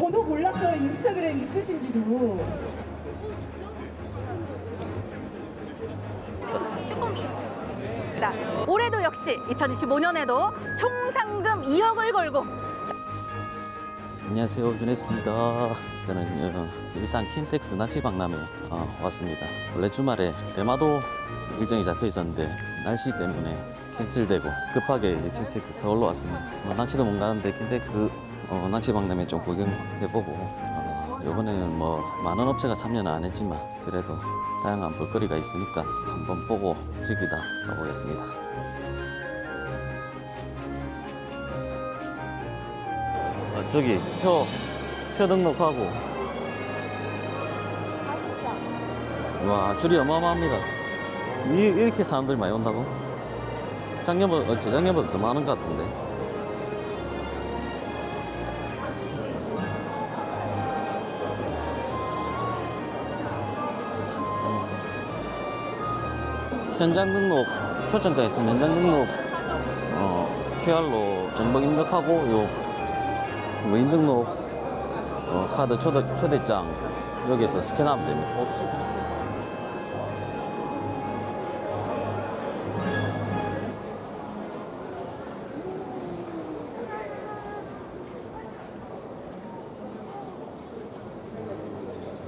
저도 몰랐어요. 인스타그램 있으신지도. 자, 올해도 역시 2025년에도 총 상금 2억을 걸고 안녕하세요 준했습니다 저는 어, 일산 킨텍스 낚시박람회 어, 왔습니다 원래 주말에 대마도 일정이 잡혀 있었는데 날씨 때문에 캔슬되고 급하게 이제 킨텍스 서울로 왔습니다 뭐, 낚시도 못 가는데 킨텍스 어, 낚시박람회 좀 구경해보고 어, 이번에는 뭐 많은 업체가 참여는 안 했지만 그래도 다양한 볼거리가 있으니까 한번 보고 즐기다 가보겠습니다 아, 저기 표, 표 등록하고. 와, 줄이 어마어마합니다. 이, 이렇게 사람들 많이 온다고? 작년보다, 어, 재작년보다 더 많은 것 같은데. 현장 등록, 초청자 있으면 현장 등록, 어, QR로 정보 입력하고, 요, 무인 등록 어, 카드 초대, 초대장 여기서 스캔하면 됩니다.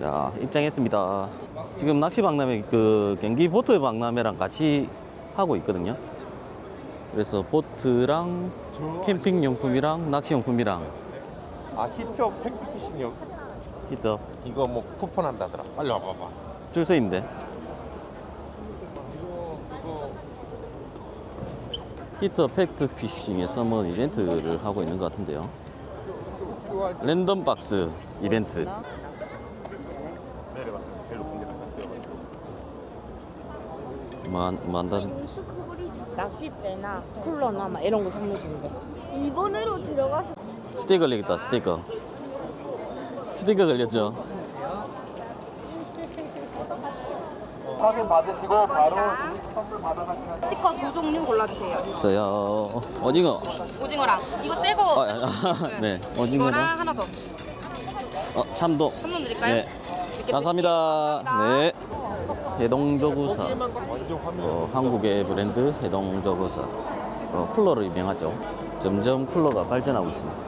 자, 입장했습니다. 지금 낚시 박람회 그 경기 보트 박람회랑 같이 하고 있거든요. 그래서 보트랑 캠핑 용품이랑 낚시 용품이랑 아 히트업 팩트피싱이요? 히터 이거 뭐 쿠폰 한다더라 빨리 와봐봐 줄서 있는데. 히터 팩트 피싱의 서머 이벤트를 하고 있는 것 같은데요. 랜덤 박스 이벤트. 내려봤으면 제일 높은 데 갖다 한- 뭐 한다는 낚싯대나 쿨러나 막 이런 거 선물 준대. 이번으로 들어가서 스티커 걸리겠다, 스티커. 스티커 걸렸죠? 스티커 두 종류 골라주세요. 저요, 오징어. 오징어랑 이거 새거 어, 아, 아, 네, 오징어로. 이거랑 하나 더. 어, 참돔. 한번 드릴까요? 네. 이렇게 감사합니다. 네. 완전 화면 어, 한국의 브랜드 해동저고사 어, 쿨러로 유명하죠. 점점 쿨러가 발전하고 있습니다.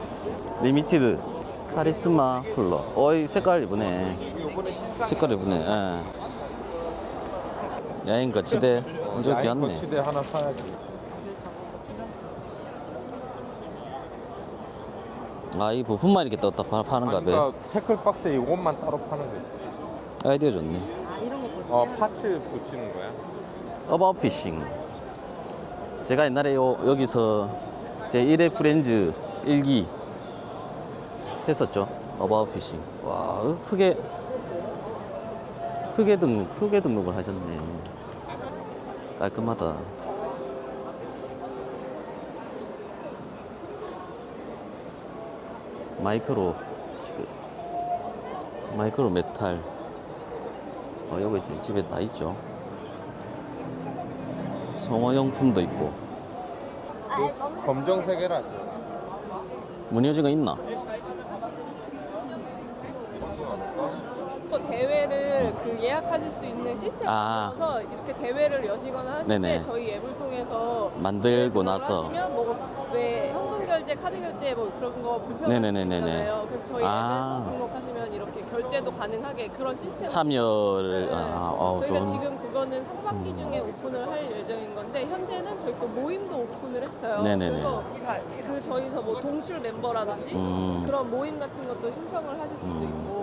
리미티드 카리스마 쿨러. 어이 색깔 이쁘네. 색깔 이쁘네. 예. 야인 거치대 엄청 야인 귀엽네. 거치대 하나 사야지 아, 이 부품만 이렇게 떴다 파- 파는가 아니, 봐. 그러니까 태클박스에 이것만 따로 파는 거지 아이디어 좋네. 어 파츠 붙이는 거야? 어바웃 피싱. 제가 옛날에 요, 여기서 제 1회 프렌즈 일기 했었죠. 어바웃 피싱. 와, 어, 크게, 크게 등록, 크게 등록을 하셨네. 깔끔하다. 마이크로, 지금. 마이크로 메탈. 어, 여기 집- 집에 다 있죠. 성화용품도 있고 검정색이라지 무늬오징어 있나? 또 대회를 그 예약하실 수 있는 시스템을 아. 통해서 이렇게 대회를 여시거나 하실 네네. 때 저희 앱을 통해서 만들고 나서 하시면 뭐왜 현금 결제, 카드 결제 뭐 그런 거 불편할 수 네네네네네. 있잖아요. 그래서 저희 아. 앱에서 등록하시면 이렇게 결제도 가능하게 그런 시스템을 참여를 네. 아, 어, 저희가 좋은 지금 그거는 상반기 중에 오픈을 할 예정인 건데 현재는 저희 또 모임도 오픈을 했어요. 네네네. 그래서 그 저희서 뭐 동출 멤버라든지 음. 그런 모임 같은 것도 신청을 하실 수도 있고 네,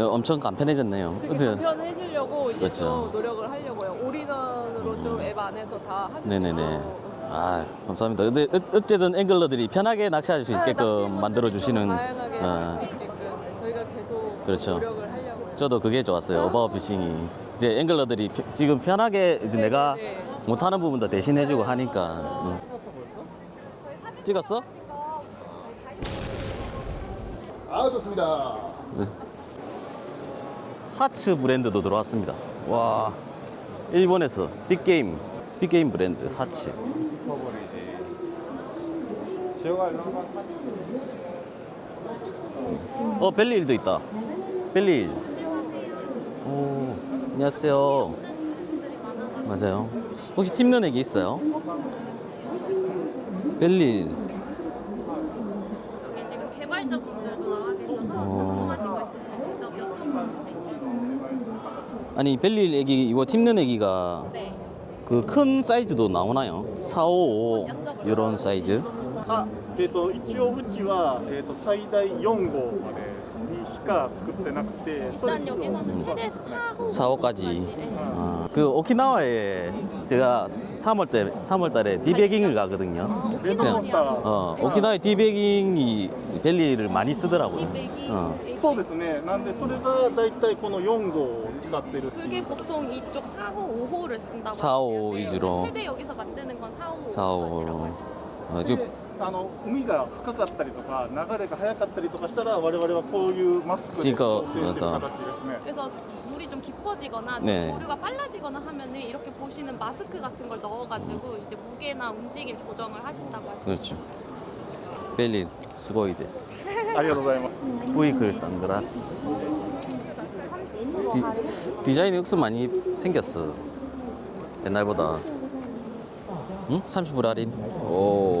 엄청 간편해졌네요. 그게 그죠? 간편해지려고 이제 그렇죠. 좀 노력을 하려고요. 올인원으로 좀 앱 안에서 다 하실 수 네네네. 있도록. 아 감사합니다. 어째- 어- 어쨌든 앵글러들이 편하게 낚시할 수 네, 있게끔 만들어 좀 주시는. 다양하게 어, 할수 있게끔 저희가 계속 그렇죠. 노력을 하려고요. 저도 그게 좋았어요. 어바웃 피싱이 이제 앵글러들이 피- 지금 편하게 이제 네네네. 내가 못하는 부분도 대신해주고 하니까. 응. 찍었어? 아 좋습니다. 하츠 브랜드도 들어왔습니다. 와, 일본에서 빅게임, 빅게임 브랜드 하츠. 어 벨리일도 있다. 벨리일. 오 안녕하세요. 맞아요. 혹시 팀는 애기 있어요? 벨리일. 아니 벨리일 애기 이거 팀는 애기가 네. 그 큰 사이즈도 나오나요? 4, 5, 5 이런 사이즈? あえー、と一応うちは、えー、と最大4号までにしか作ってなくてそれ 일단 여기서는 최대 4호 4, 5까지. 아, 그 오키나와에 제가 3월 때 3월 달에 디베깅을 가거든요. レッドモンスター 어, 오키나와에 디베깅이 벨리를 많이 쓰더라고요. 어. そうですねなんでそれが大体この4号を使ってるっていう 그게 보통 이쪽 4호, 5호를 쓴다고 4, 5 하는데 위주로. 최대 여기서 만드는 건 4호, 4, 5. 어, 지금 あの海が深かったりとか流れが速かったりとかしたら我々はこういうマスクで進化調整してる形ですね 그래서 물이 좀 깊어지거나 좀 네. 조류가 빨라지거나 하면은 이렇게 보시는 마스크 같은 걸 넣어가지고 이제 무게나 움직임 조정을 하신다고 하시죠. 그렇죠. 벨리 스고이 데스. ありがとうございます 브이클 선글라스. 디, 디자인이 역수 많이 생겼어. 옛날보다. 응? 30% 할인? 오,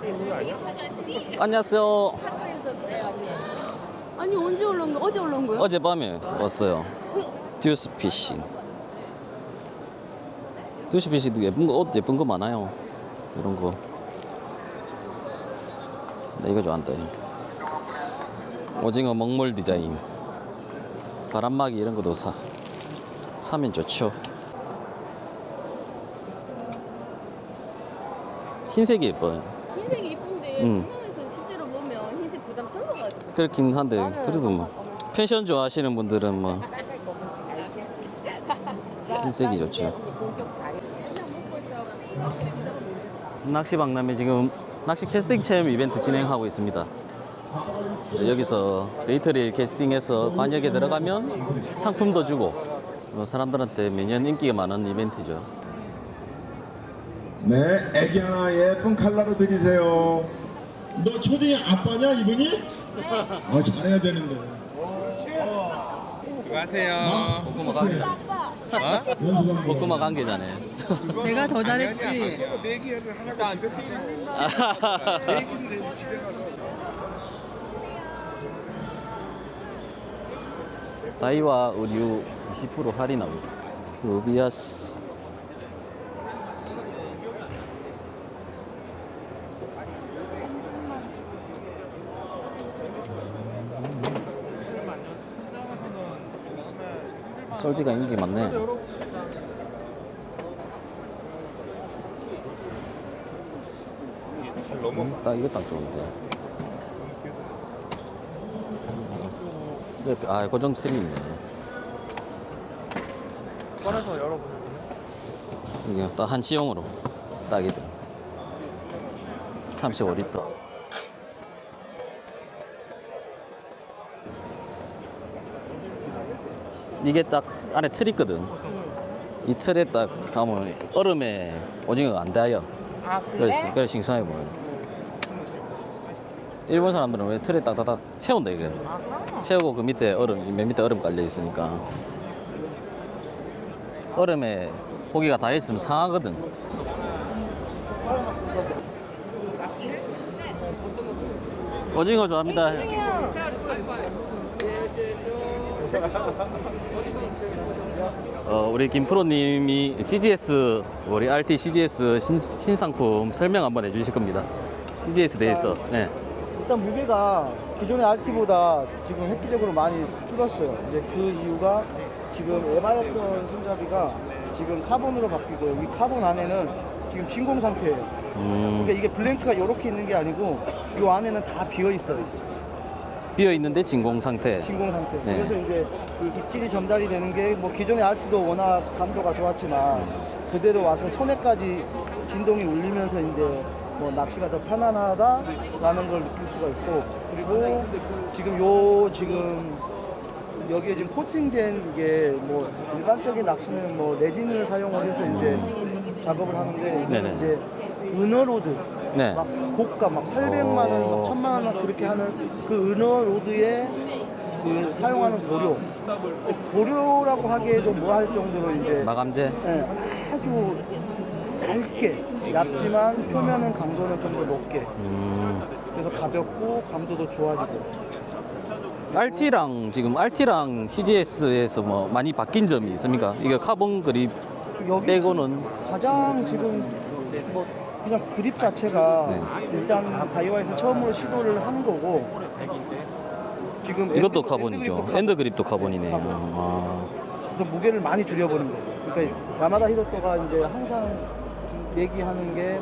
진 안녕하세요. 아니 언제 올라온 거? 어제 올라온 거요? 어젯밤에 왔어요. 듀스 피싱. 듀스 피싱도 예쁜 거, 옷 예쁜 거 많아요. 이런 거. 나 이거 좋아한다. 오징어 먹물 디자인. 바람막이 이런 것도 사. 사면 좋죠. 흰색이 예뻐요. 이쁜데 음. 동남에서는 실제로 보면 흰색 부담스러워가지고 그렇긴 한데, 그래도 뭐. 패션 좋아하시는 분들은 뭐. 흰색이 좋죠. 낚시 박람회 지금 낚시 캐스팅 체험 이벤트 진행하고 있습니다. 이제 여기서 베이터릴 캐스팅해서 관역에 들어가면 상품도 주고 어, 사람들한테 매년 인기가 많은 이벤트죠. 네, 애기 하나 예쁜 칼라로 드리세요. 너 초딩 아빠냐 이분이? 네. 아 잘해야 되는데. 수고하세요. 볶음마 관계. 연수가 볶음마 관계자네. 내가 더 잘했지. 내기를 하나가 집에 가서 내기를 집에 가서 다이와 의류 20% 할인하고 루비아스 쫄디가 인기 많네. 음, 딱 이거 딱 좋은데. 네, 아 고정 틀이 있네. 꺼내서 열어보세요. 이게 딱 한치용으로 딱이다 35리터 이게 딱 안에 틀 있거든. 이 틀에 딱 하면 얼음에 오징어가 안 닿아요. 아 그래? 그래서 그래 싱싱해 보여 일본 사람들은 왜 틀에 딱딱딱 채운다 이게 채우고 그 밑에 얼음 맨 밑에 얼음 깔려 있으니까. 얼음에 고기가 다 있으면 상하거든. 오징어 좋아합니다 어, 우리 김프로님이 CGS 우리 RT CGS 신, 신상품 설명 한번 해주실 겁니다. CGS 대해서. 네. 일단 무게가 기존의 RT보다 지금 획기적으로 많이 줄었어요. 이제 그 이유가 지금 에바였던 손잡이가 지금 카본으로 바뀌고 이 카본 안에는 지금 진공 상태예요. 음, 그러니까 이게 블랭크가 이렇게 있는 게 아니고 이 안에는 다 비어 있어요. 비어 있는데 진공 상태. 진공 상태. 네. 그래서 이제 그 입질이 전달이 되는 게 뭐 기존의 RT도 워낙 감도가 좋았지만 그대로 와서 손에까지 진동이 울리면서 이제 뭐 낚시가 더 편안하다라는 걸 느낄 수가 있고 그리고 지금 요 지금 여기에 지금 코팅된 이게 뭐 일반적인 낚시는 뭐 레진을 사용을 해서 이제 작업을 하는데 네네. 이제 은어로드 네. 막 고가 막 800만 원, 어. 막 1000만 원 막 그렇게 하는 그 은어 로드에 그 사용하는 도료 도료라고 하기에도 뭐 할 정도로 이제 마감재. 예, 아주 얇게 얇지만 표면은 강도는 좀 더 높게 음. 그래서 가볍고 감도도 좋아지고 RT랑 지금 RT랑 CGS에서 뭐 많이 바뀐 점이 있습니까? 이게 카본 그립 여기 빼고는 가장 지금 뭐 그냥 그립 자체가 네. 일단 다이와에서 처음으로 시도를 하는 거고 지금 이것도 엔드- 카본이죠. 그립도 엔드 그립도 카본이네. 카본. 아. 그래서 무게를 많이 줄여버린 거예요. 그러니까 야마다 히로토가 이제 항상 주- 얘기하는 게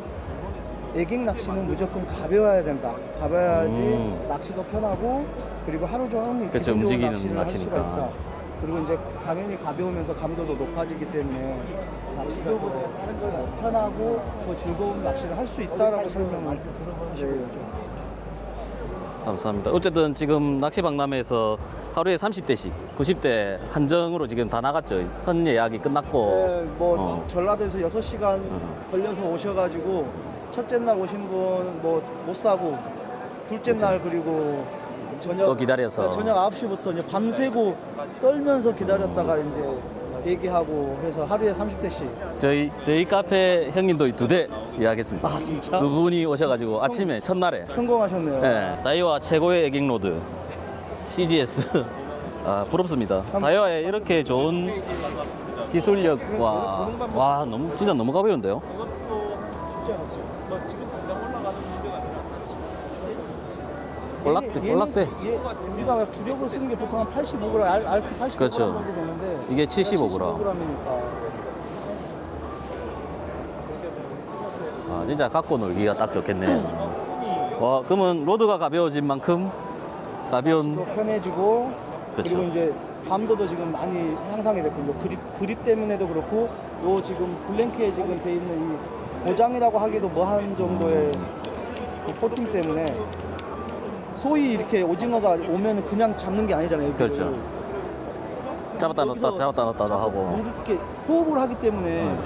애객 낚시는 무조건 가벼워야 된다. 가벼워야지 음. 낚시도 편하고 그리고 하루 종일 그쵸, 좋은 움직이는 낚시를 할 수가 낚시니까. 있다. 그리고 이제 당연히 가벼우면서 감도도 높아지기 때문에 낚시가 더 편하고 더 즐거운 낚시를 할 수 있다라고 설명을 하시고 있죠. 감사합니다. 어쨌든 지금 낚시 박람회에서 하루에 30대씩 90대 한정으로 지금 다 나갔죠. 선 예약이 끝났고. 네, 뭐 어. 전라도에서 6시간 걸려서 오셔가지고 첫째 날 오신 분 뭐 못 사고 둘째 날 그리고 저녁 또 기다려서. 네, 저녁 9시부터 이제 밤새고 떨면서 기다렸다가 이제 대기하고 해서 하루에 30대씩 저희 저희 카페 형님도 두 대 예약했습니다. 아, 진짜? 두 분이 오셔가지고 아침에 첫날에. 성공하셨네요. 네, 다이와 최고의 에깅로드 CGS. 아 부럽습니다. 다이와에 이렇게 좋은 기술력과 와 너무 진짜 너무 가벼운데요. 볼락대 볼락대 얘, 우리가 주력으로 쓰는 게 보통 한 85g, 알, 알트 85g 그렇죠. 정도 되는데 이게 75g. 75g이니까 아 진짜 갖고 놀기가 딱 좋겠네요. 와 그러면 로드가 가벼워진 만큼 가벼운 더 편해지고 그렇죠. 그리고 이제 감도도 지금 많이 향상이 됐고 요 그립 그립 때문에도 그렇고 요 지금 블랭크에 지금 돼 있는 이 도장이라고 하기도 뭐한 정도의 그 코팅 때문에 소위 이렇게 오징어가 오면은 그냥 잡는 게 아니잖아요. 여기를. 그렇죠. 잡았다 여기서 넣었다 잡았다 넣었다 하고 물 이렇게 호흡을 하기 때문에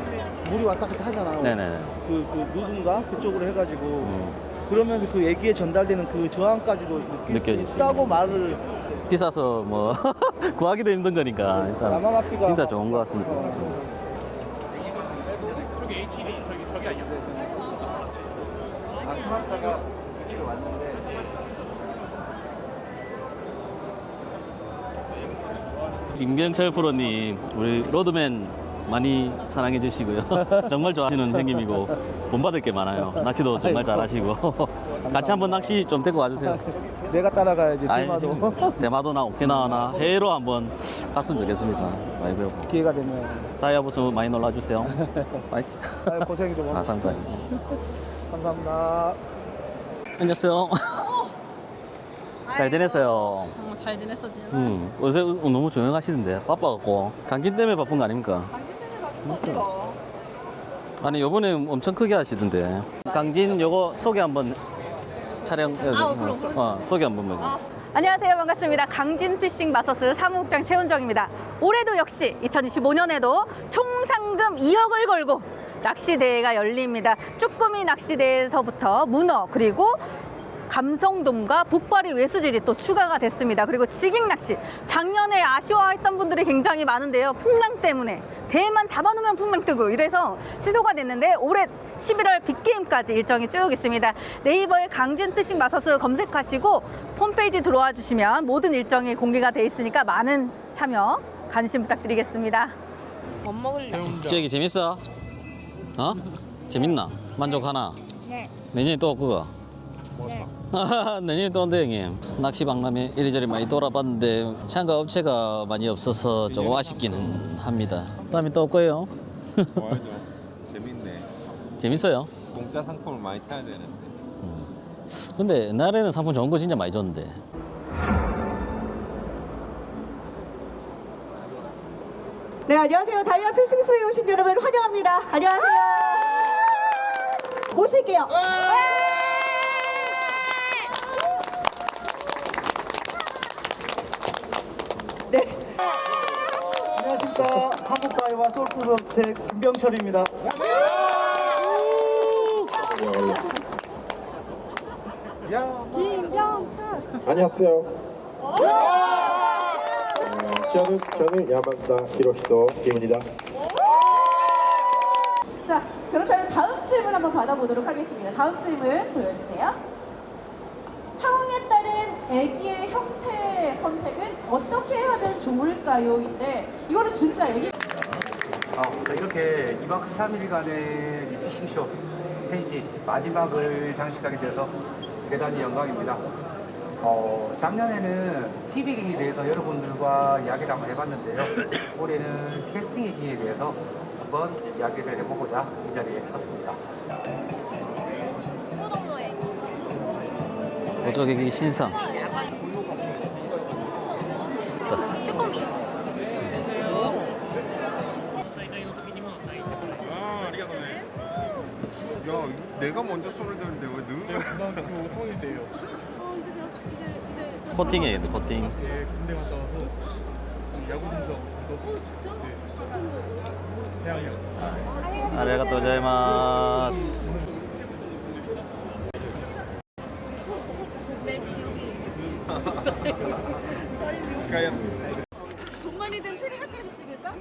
물이 왔다 갔다 하잖아요. 네네. 그, 그 누든가 그쪽으로 해가지고 음. 그러면서 그 애기에 전달되는 그 저항까지도 느낄 느껴질 수 수 있다고. 말을 비싸서 뭐 구하기도 힘든 거니까 일단 진짜 좋은 것 같습니다. 임경철 프로님 우리 로드맨 많이 사랑해 주시고요. 정말 좋아하시는 형님이고 본받을 게 많아요. 낚시도 정말 잘하시고 같이 한번 낚시 좀 데리고 와주세요. 내가 따라가야지 아이, 테마도 대마도나 오키나와나 해외로 한번 갔으면 좋겠습니다. 많이 배우고. 기회가 되면 다이아부스 많이 놀라주세요. 아유, 고생 좀 아, 상당. 감사합니다. 안녕하세요. 잘 지냈어요. 어, 잘 지냈어 지금. 음, 요새 너무 조용하시던데 바빠갖고 강진 때문에 바쁜 거 아닙니까? 아니 요번에 엄청 크게 하시던데 강진 요거 소개 한번 촬영 아, 그럼, 그럼. 어, 소개 한번 해줘. 안녕하세요. 반갑습니다. 강진 피싱 마서스 사무국장 최은정입니다. 올해도 역시 2025년에도 총 상금 2억을 걸고 낚시대회가 열립니다. 쭈꾸미 낚시대에서부터 문어 그리고 감성돔과 북발이 외수질이 또 추가가 됐습니다. 그리고 지깅 낚시 작년에 아쉬워했던 분들이 굉장히 많은데요. 풍랑 때문에 대만 잡아놓으면 풍랑 뜨고 이래서 취소가 됐는데 올해 11월 빅게임까지 일정이 쭉 있습니다. 네이버에 강진 피싱 마서스 검색하시고 홈페이지 들어와 주시면 모든 일정이 공개가 돼 있으니까 많은 참여 관심 부탁드리겠습니다. 못 먹을래. 저기 재밌어? 어? 재밌나? 만족하나? 네. 내년에 또 그거? 내년에 또 한대 형님 낚시 박람회 이리저리 많이 돌아봤는데 참가 업체가 많이 없어서 조금 아쉽기는 합니다 다음에 또 올 거예요 좋아요. 재밌네. 재밌어요 공짜 상품을 많이 타야 되는데. 음. 근데 옛날에는 상품 좋은 거 진짜 많이 줬는데 네, 안녕하세요. 다이아 피싱 소에 오신 여러분 환영합니다. 안녕하세요. 모실게요. 한국가이와 솔트로스텍 김병철입니다. 김병철. 안녕하세요. 저는 저는 야만다 히로히토 김입니다. 자, 그렇다면 다음 질문 한번 받아보도록 하겠습니다. 다음 질문 보여주세요. 상황에 따른 아기의 형태 선택은 어떻게 하면 좋을까요?인데 이거는 진짜 아기 아, 이렇게 2박 3일간의 피싱쇼 스테이지 마지막을 장식하게 돼서 대단히 영광입니다. 어, 작년에는 TV기에 대해서 여러분들과 이야기를 한번 해봤는데요. 올해는 캐스팅의 기에 대해서 한번 이야기를 해보고자 이 자리에 섰습니다. 어쩌기 신상. 야, 내가 먼저 손을 드는데 왜 너가? 고등학교 3학년 때예요. 코팅해야 돼, 코팅. 예, 군대 갔다 와서 야구 선수하고 있습니다. 어, 진짜? 네. 대학이요. 아리가또 고자이마스. 스카이아스. 동만이 된 트리 같은 거 찍을까?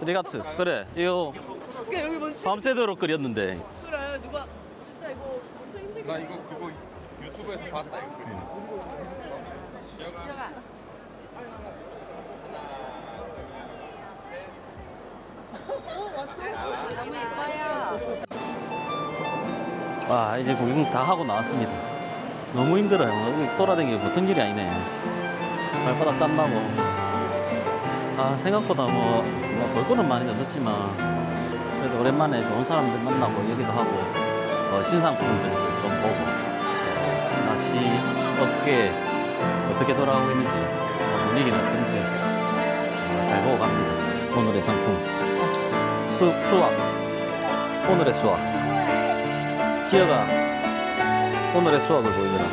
트리가츠. 그래. 이거 그게 여기 뭔지 밤새도록 끓였는데. 나 이거 그거 유튜브에서 봤다 이거. 너무 예뻐요. 와, 이제 구경 다 하고 나왔습니다. 너무 힘들어요. 여기 돌아다니기 보통 일이 아니네. 발바닥 땀나고. 아, 생각보다 뭐, 뭐 볼 거는 많이 없었지만, 그래도 오랜만에 좋은 사람들 만나고 얘기도 하고, 어, 신상품들 좀 보고, 어, 낚시 업계 어떻게 돌아가고 있는지, 어, 분위기는 어떤지 어, 잘 보고 갑니다. 오늘의 상품. 수, 수확. 오늘의 수확. 지어가 오늘의 수확을 보여주라.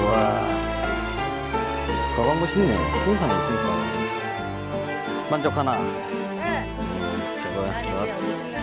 우와. 가방 멋있네. 신상해, 신상. 만족하나? 네. 좋아, 좋았어.